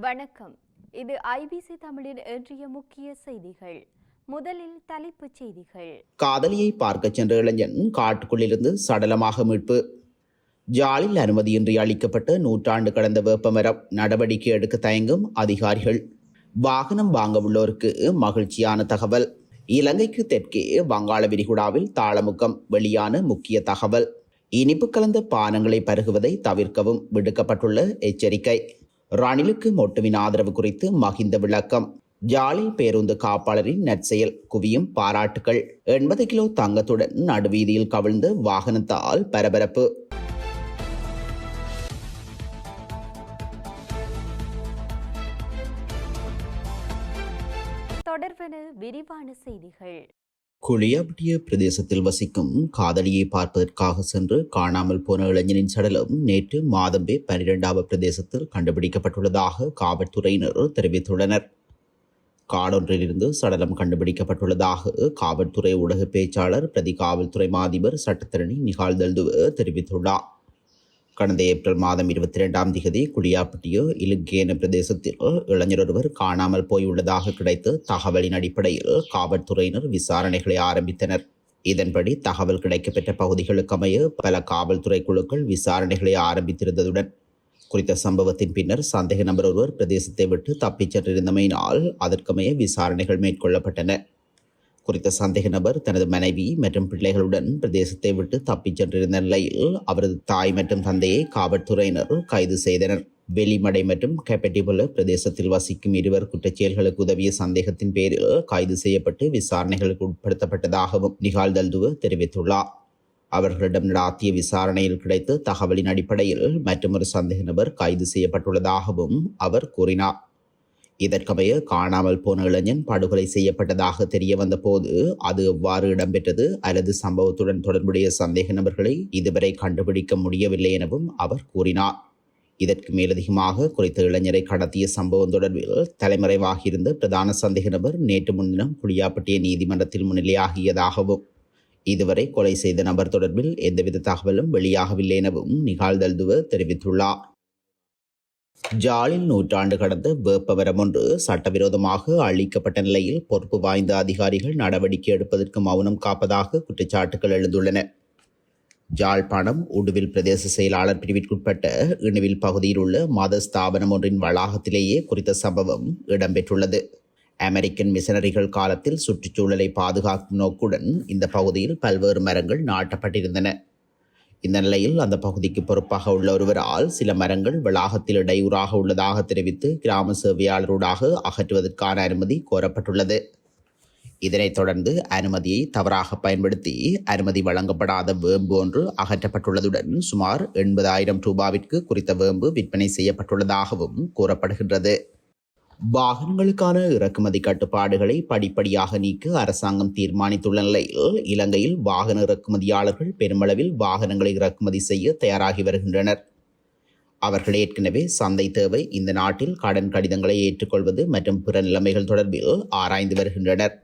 வணக்கம். இது ஐபிசி தமிழின் இன்றைய முக்கிய செய்திகள். முதலில் தலைப்புச் செய்திகள். காதலியை பார்க்கச் சென்ற இளைஞன் காட்டுக்குள்ளிருந்து சடலமாக மீட்பு. ஜாலில் அனுமதியின்றி அளிக்கப்பட்ட நூற்றாண்டு கடந்த வேப்பமரம் நடவடிக்கை எடுக்க தயங்கும் அதிகாரிகள். வாகனம் வாங்க உள்ளோருக்கு மகிழ்ச்சியான தகவல். இலங்கைக்கு தெற்கே வங்காள விரிகுடாவில் தாளமுக்கம் வெளியான முக்கிய தகவல். இனிப்பு கலந்த பானங்களை பருகுவதை தவிர்க்கவும் விடுக்கப்பட்டுள்ள எச்சரிக்கை. ரணிலுக்கு மொட்டுவின் ஆதரவு குறித்து மகிந்த விளக்கம். ஜாலி பேருந்து காப்பாளரின் நற்செயல் குவியும் பாராட்டுகள் எண்பது கிலோ தங்கத்துடன் நடுவீதியில் கவிழ்ந்து வாகனத்தால் பரபரப்பு. தொடர்வன விரிவான செய்திகள். குளியாபட்டிய பிரதேசத்தில் வசிக்கும் காதலியை பார்ப்பதற்காக சென்று காணாமல் போன இளைஞனின் சடலம் நேற்று மாதம்பே பனிரெண்டாவது பிரதேசத்தில் கண்டுபிடிக்கப்பட்டுள்ளதாக காவல்துறையினர் தெரிவித்துள்ளனர். காடொன்றிலிருந்து சடலம் கண்டுபிடிக்கப்பட்டுள்ளதாக காவல்துறை ஊடக பேச்சாளர் பிரதி காவல்துறை மாதிபர் சட்டத்தரணி நிகால் தல்துவ தெரிவித்துள்ளார். கடந்த ஏப்ரல் மாதம் இருபத்தி இரண்டாம் திகதி குளியாப்பட்டியோ இலுக்கேன பிரதேசத்தில் இளைஞர் ஒருவர் காணாமல் போயுள்ளதாக கிடைத்த தகவலின் அடிப்படையில் காவல்துறையினர் விசாரணைகளை ஆரம்பித்தனர். இதன்படி தகவல் கிடைக்கப்பெற்ற பகுதிகளுக்கமைய பல காவல்துறை குழுக்கள் விசாரணைகளை ஆரம்பித்திருந்ததுடன் குறித்த சம்பவத்தின் பின்னர் சந்தேக நபர் ஒருவர் பிரதேசத்தை விட்டு தப்பிச் சென்றிருந்தமையினால் அதற்கமைய விசாரணைகள் மேற்கொள்ளப்பட்டன. குறித்த சந்தேக நபர் தனது மனைவி மற்றும் பிள்ளைகளுடன் பிரதேசத்தை விட்டு தப்பிச் சென்றிருந்த நிலையில் அவரது தாய் மற்றும் தந்தையை காவல்துறையினர் கைது செய்தனர். வெளிமடை மற்றும் கேப்பட்டிபுல பிரதேசத்தில் வசிக்கும் இருவர் குற்றச்செயல்களுக்கு உதவிய சந்தேகத்தின் பேரில் கைது செய்யப்பட்டு விசாரணைகளுக்கு உட்படுத்தப்பட்டதாகவும் நிகால் தல்துவ தெரிவித்துள்ளார். அவர்களிடம் நடாத்திய விசாரணையில் கிடைத்த தகவலின் அடிப்படையில் மற்றொரு சந்தேக நபர் கைது செய்யப்பட்டுள்ளதாகவும் அவர் கூறினார். இதற்கமைய காணாமல் போன இளைஞன் படுகொலை செய்யப்பட்டதாக தெரிய வந்தபோது அது எவ்வாறு இடம்பெற்றது அல்லது சம்பவத்துடன் தொடர்புடைய சந்தேக நபர்களை இதுவரை கண்டுபிடிக்க முடியவில்லை எனவும் அவர் கூறினார். இதற்கு மேலதிகமாக குறித்த இளைஞரை கடத்திய சம்பவம் தொடர்பில் தலைமறைவாகியிருந்த பிரதான சந்தேக நபர் நேற்று முன்தினம் புளியாப்பட்டிய நீதிமன்றத்தில் முன்னிலையாகியதாகவும் இதுவரை கொலை செய்த நபர் தொடர்பில் எந்தவித தகவலும் வெளியாகவில்லை எனவும் நிகால் தல்துவ தெரிவித்துள்ளார். ஜாலில் நூற்றாண்டு கடந்த வேப்பவரம் ஒன்று சட்டவிரோதமாக அழிக்கப்பட்ட நிலையில் பொறுப்பு வாய்ந்த அதிகாரிகள் நடவடிக்கை எடுப்பதற்கு மௌனம் காப்பதாக குற்றச்சாட்டுகள் எழுந்துள்ளன. ஜாழ்ப்பாணம் உடுவில் பிரதேச செயலாளர் பிரிவிற்குட்பட்ட இணுவில் பகுதியில் உள்ள மத ஸ்தாபனம் ஒன்றின் வளாகத்திலேயே குறித்த சம்பவம் இடம்பெற்றுள்ளது. அமெரிக்கன் மிஷனரிகள் காலத்தில் சுற்றுச்சூழலை பாதுகாக்கும் நோக்குடன் இந்த பகுதியில் பல்வேறு மரங்கள் நாட்டப்பட்டிருந்தன. இந்த நிலையில் அந்த பகுதிக்கு பொறுப்பாக உள்ள ஒருவரால் சில மரங்கள் வளாகத்தில் இடையூறாக உள்ளதாக தெரிவித்து கிராம சேவையாளரூடாக அகற்றுவதற்கான அனுமதி கோரப்பட்டுள்ளது. இதனைத் தொடர்ந்து அனுமதியை தவறாக பயன்படுத்தி அனுமதி வழங்கப்படாத வேம்பு ஒன்று அகற்றப்பட்டுள்ளதுடன் சுமார் எண்பதாயிரம் ரூபாவிற்கு குறித்த வேம்பு விற்பனை செய்யப்பட்டுள்ளதாகவும் கூறப்படுகின்றது. வாகனங்களுக்கான இறக்குமதி கட்டுப்பாடுகளை படிப்படியாக நீக்க அரசாங்கம் தீர்மானித்துள்ள நிலையில் இலங்கையில் வாகன இறக்குமதியாளர்கள் பெருமளவில் வாகனங்களை இறக்குமதி செய்ய தயாராகி வருகின்றனர். அவர்கள் ஏற்கனவே சந்தை தேவை இந்த நாட்டில் கடன் கடிதங்களை ஏற்றுக்கொள்வது மற்றும் பிற நிலைமைகள் தொடர்பில் ஆராய்ந்து வருகின்றனர்.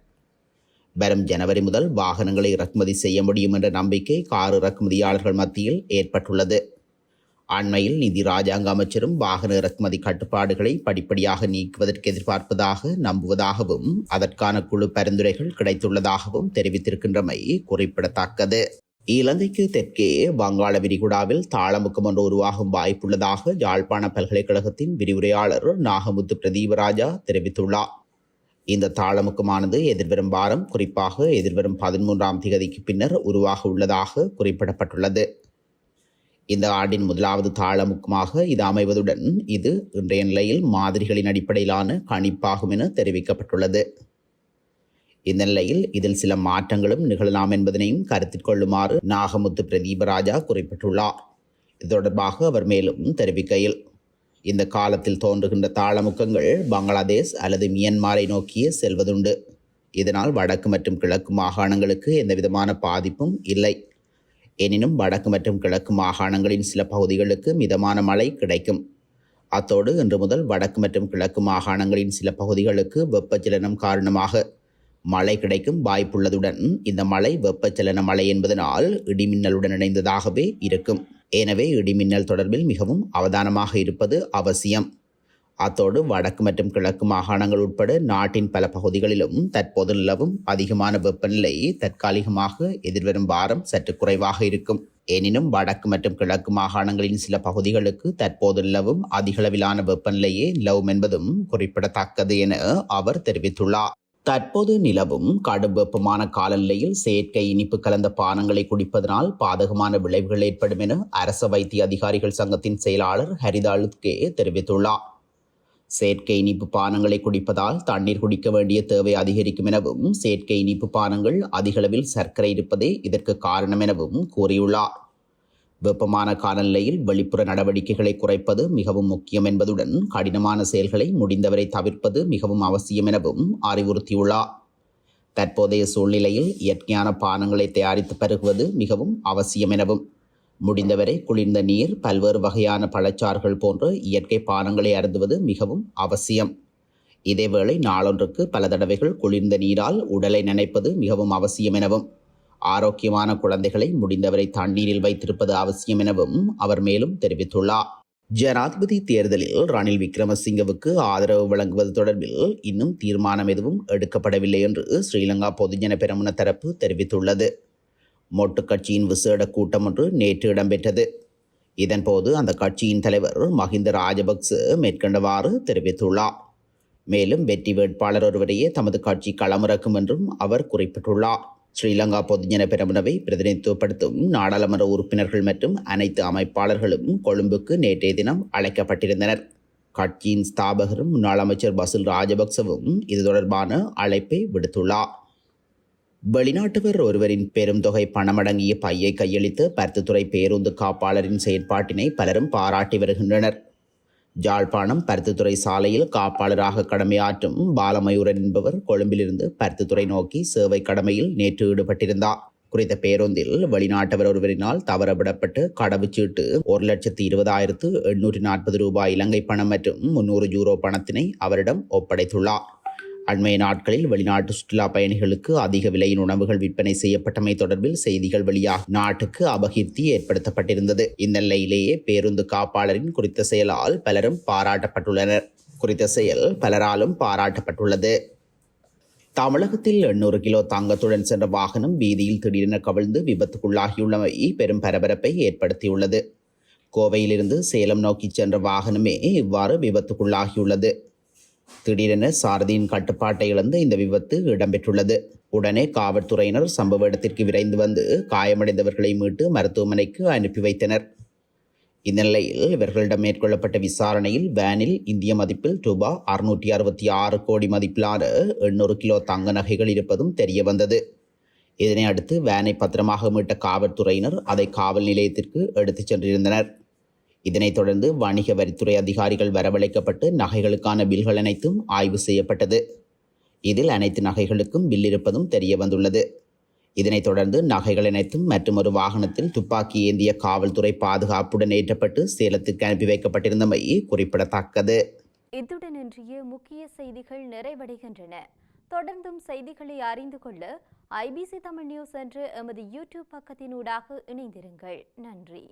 வரும் ஜனவரி முதல் வாகனங்களை இறக்குமதி செய்ய முடியும் என்ற நம்பிக்கை கார் இறக்குமதியாளர்கள் மத்தியில் ஏற்பட்டுள்ளது. அண்மையில் நிதி ராஜாங்க அமைச்சரும் வாகன இறக்குமதி கட்டுப்பாடுகளை படிப்படியாக நீக்குவதற்கு எதிர்பார்ப்பதாக நம்புவதாகவும் அதற்கான குழு பரிந்துரைகள் கிடைத்துள்ளதாகவும் தெரிவித்திருக்கின்றமை குறிப்பிடத்தக்கது. இலங்கைக்கு தெற்கே வங்காள விரிகுடாவில் தாளமுக்கம் ஒன்று உருவாகும் வாய்ப்புள்ளதாக யாழ்ப்பாண பல்கலைக்கழகத்தின் விரிவுரையாளர் நாகமுத்து பிரதீபராஜா தெரிவித்துள்ளார். இந்த தாளமுக்கமானது எதிர்வரும் வாரம் குறிப்பாக எதிர்வரும் பதிமூன்றாம் திகதிக்கு பின்னர் உருவாக உள்ளதாக குறிப்பிடப்பட்டுள்ளது. இந்த ஆண்டின் முதலாவது தாளமுக்கமாக இது அமைவதுடன் இது இன்றைய நிலையில் மாதிரிகளின் அடிப்படையிலான கணிப்பாகும் என தெரிவிக்கப்பட்டுள்ளது. இந்த நிலையில் இதில் சில மாற்றங்களும் நிகழலாம் என்பதனையும் கருத்தில் கொள்ளுமாறு நாகமுத்து பிரதீபராஜா குறிப்பிட்டுள்ளார். இது தொடர்பாக அவர் மேலும் தெரிவிக்கையில் இந்த காலத்தில் தோன்றுகின்ற தாளமுக்கங்கள் பங்களாதேஷ் அல்லது மியன்மாரை நோக்கியே செல்வதுண்டு. இதனால் வடக்கு மற்றும் கிழக்கு மாகாணங்களுக்கு எந்தவிதமான பாதிப்பும் இல்லை. எனினும் வடக்கு மற்றும் கிழக்கு மாகாணங்களின் சில பகுதிகளுக்கு மிதமான மழை கிடைக்கும். அத்தோடு இன்று முதல் வடக்கு மற்றும் கிழக்கு மாகாணங்களின் சில பகுதிகளுக்கு வெப்பச்சலனம் காரணமாக மழை கிடைக்கும் வாய்ப்புள்ளதுடன் இந்த மழை வெப்பச்சலன மழை என்பதனால் இடிமின்னலுடன் இணைந்ததாகவே இருக்கும். எனவே இடிமின்னல் தொடர்பில் மிகவும் அவதானமாக இருப்பது அவசியம். அத்தோடு வடக்கு மற்றும் கிழக்கு மாகாணங்கள் உட்பட நாட்டின் பல பகுதிகளிலும் தற்போது நிலவும் அதிகமான வெப்பநிலை தற்காலிகமாக எதிர்வரும் வாரம் சற்று குறைவாக இருக்கும். எனினும் வடக்கு மற்றும் கிழக்கு மாகாணங்களின் சில பகுதிகளுக்கு தற்போது நிலவும் அதிகளவிலான வெப்பநிலையே நிலவும் என்பதும் குறிப்பிடத்தக்கது என அவர் தெரிவித்துள்ளார். தற்போது நிலவும் கடும் வெப்பமான காலநிலையில் செயற்கை இனிப்பு கலந்த பானங்களை குடிப்பதனால் பாதகமான விளைவுகள் ஏற்படும் என அரச வைத்திய அதிகாரிகள் சங்கத்தின் செயலாளர் ஹரிதாலுத்கே தெரிவித்துள்ளார். செயற்கை இனிப்பு பானங்களை குடிப்பதால் தண்ணீர் குடிக்க வேண்டிய தேவை அதிகரிக்கும் எனவும் செயற்கை இனிப்பு பானங்கள் அதிகளவில் சர்க்கரை இருப்பதே இதற்கு காரணம் எனவும் கூறியுள்ளார். வெப்பமான காலநிலையில் வெளிப்புற நடவடிக்கைகளை குறைப்பது மிகவும் முக்கியம் என்பதுடன் கடினமான செயல்களை முடிந்தவரை தவிர்ப்பது மிகவும் அவசியம் எனவும் அறிவுறுத்தியுள்ளார். தற்போதைய சூழ்நிலையில் இயற்கையான பானங்களை தயாரித்து பருகுவது மிகவும் அவசியம் எனவும் முடிந்தவரை குளிர்ந்த நீர் பல்வேறு வகையான பழச்சாறுகள் போன்ற இயற்கை பானங்களை அருந்துவது மிகவும் அவசியம். இதேவேளை நாளொன்றுக்கு பல தடவைகள் குளிர்ந்த நீரால் உடலை நனைப்பது மிகவும் அவசியம் எனவும் ஆரோக்கியமான குழந்தைகளை முடிந்தவரை தண்ணீரில் வைத்திருப்பது அவசியம் எனவும் அவர் மேலும் தெரிவித்துள்ளார். ஜனாதிபதி தேர்தலில் ரணில் விக்ரமசிங்கவுக்கு ஆதரவு வழங்குவது தொடர்பில் இன்னும் தீர்மானம் எதுவும் எடுக்கப்படவில்லை என்று ஸ்ரீலங்கா பொதுஜன பெரமுன தரப்பு தெரிவித்துள்ளது. மொட்டு கட்சியின் விசேட கூட்டம் ஒன்று நேற்று இடம்பெற்றது. இதன்போது அந்த கட்சியின் தலைவர் மஹிந்த ராஜபக்ச மேற்கண்டவாறு தெரிவித்துள்ளார். மேலும் வெற்றி வேட்பாளர் ஒருவரையே தமது கட்சி களமிறக்கும் என்றும் அவர் குறிப்பிட்டுள்ளார். ஸ்ரீலங்கா பொதுஜன பெரமுனவை பிரதிநிதித்துவப்படுத்தும் நாடாளுமன்ற உறுப்பினர்கள் மற்றும் அனைத்து அமைப்பாளர்களும் கொழும்புக்கு நேற்றைய தினம் அழைக்கப்பட்டிருந்தனர். கட்சியின் ஸ்தாபகரும் முன்னாள் அமைச்சர் பசில் ராஜபக்சவும் இது தொடர்பான அழைப்பை விடுத்துள்ளார். வெளிநாட்டவர் ஒருவரின் பெரும் தொகை பணமடங்கிய பையை கையளித்து பருத்தித்துறை பேருந்து காப்பாளரின் செயற்பாட்டினை பலரும் பாராட்டி வருகின்றனர். ஜாழ்ப்பாணம் பருத்தித்துறை சாலையில் காப்பாளராக கடமையாற்றும் பாலமயூரன் என்பவர் கொழும்பிலிருந்து பருத்தித்துறை நோக்கி சேவை கடமையில் நேற்று ஈடுபட்டிருந்தார். குறித்த பேருந்தில் வெளிநாட்டவர் ஒருவரினால் தவறவிடப்பட்டு கடவுச்சீட்டு ஒரு லட்சத்தி இருபதாயிரத்து எண்ணூற்றி நாற்பது ரூபாய் இலங்கை பணம் மற்றும் முன்னூறு யூரோ பணத்தினை அவரிடம் ஒப்படைத்துள்ளார். அண்மைய நாட்களில் வெளிநாட்டு சுற்றுலா பயணிகளுக்கு அதிக விலையின் உணவுகள் விற்பனை செய்யப்பட்டமை தொடர்பில் செய்திகள் வெளியாக நாட்டுக்கு அபகீர்த்தி ஏற்படுத்தப்பட்டிருந்தது. இந்த நிலையிலேயே பேருந்து காப்பாளரின் குறித்த செயலால் பலரும் பாராட்டப்பட்டுள்ளனர். குறித்த செயல் பலராலும் பாராட்டப்பட்டுள்ளது. தமிழகத்தில் எண்ணூறு கிலோ தங்கத்துடன் சென்ற வாகனம் வீதியில் திடீரென கவிழ்ந்து விபத்துக்குள்ளாகியுள்ளமை பெரும் பரபரப்பை ஏற்படுத்தியுள்ளது. கோவையிலிருந்து சேலம் நோக்கி சென்ற வாகனமே இவ்வாறு விபத்துக்குள்ளாகியுள்ளது. திடீரென சாரதியின் கட்டுப்பாட்டை இழந்து இந்த விபத்து இடம்பெற்றுள்ளது. உடனே காவல்துறையினர் சம்பவ இடத்திற்கு விரைந்து வந்து காயமடைந்தவர்களை மீட்டு மருத்துவமனைக்கு அனுப்பி வைத்தனர். இந்த நிலையில் இவர்களிடம் மேற்கொள்ளப்பட்ட விசாரணையில் வேனில் இந்திய மதிப்பில் ரூபா அறுநூற்றி அறுபத்தி ஆறு கோடி மதிப்பிலான எண்ணூறு கிலோ தங்க நகைகள் இருப்பதும் தெரிய வந்தது இதனை அடுத்து வேனை பத்திரமாக மீட்ட காவல்துறையினர் அதை காவல் நிலையத்திற்கு எடுத்துச் சென்றிருந்தனர். இதனைத் தொடர்ந்து வணிக வரித்துறை அதிகாரிகள் வரவழைக்கப்பட்டு நகைகளுக்கான பில்கள் அனைத்தும் ஆய்வு செய்யப்பட்டது. இதில் அனைத்து நகைகளுக்கும் பில் இருப்பதும் தெரிய வந்துள்ளது. இதனைத் தொடர்ந்து நகைகள் அனைத்தும் மற்றும் ஒரு வாகனத்தில் துப்பாக்கி ஏந்திய காவல்துறை பாதுகாப்புடன் ஏற்றப்பட்டு சேலத்துக்கு அனுப்பி வைக்கப்பட்டிருந்தமை குறிப்பிடத்தக்கது. இத்துடன் இன்றைய முக்கிய செய்திகள் நிறைவடைகின்றன. தொடர்ந்தும் செய்திகளை அறிந்து கொள்ள ஐபிசி தமிழ் நியூஸ் என்ற எமது யூடியூப் பக்கத்தினூடாக இணைந்திருங்கள். நன்றி.